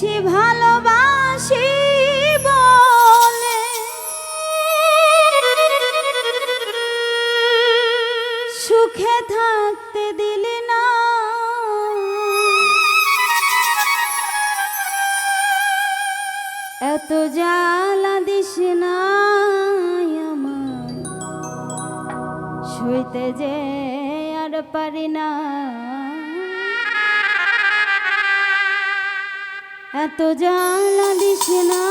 বেশি ভালোবাসি বলে। সুখে থাকতে দিলি না। এত জ্বালা দিস না সইতে শুইতে যে আর পারি না। এত জ্বালা দিস না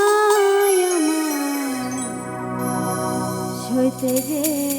সইতে গে